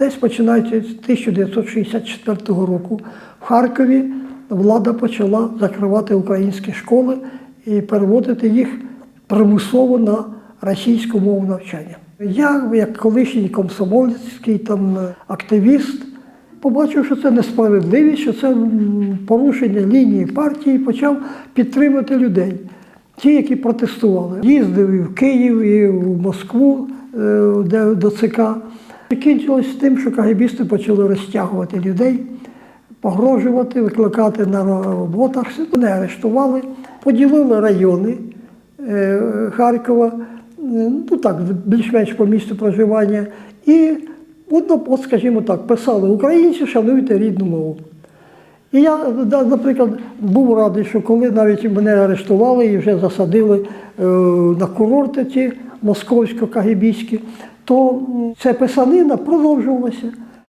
Десь починаючи з 1964 року в Харкові влада почала закривати українські школи і переводити їх примусово на російську мову навчання. Я, як колишній комсомольський там активіст, побачив, що це несправедливість, що це порушення лінії партії, почав підтримати людей, ті, які протестували. Їздив і в Київ, і в Москву, е, де до ЦК. Закінчилось тим, що кагібісти почали розтягувати людей, погрожувати, викликати на роботах. Мене арештували, поділили райони е, Харкова, е, ну так, більш-менш по місту проживання. І, от, скажімо так, писали українці, шануйте рідну мову. І я, наприклад, був радий, що коли навіть мене арештували і вже засадили е, на курорти ті московсько-кагибійські, то ця писанина продовжувалася.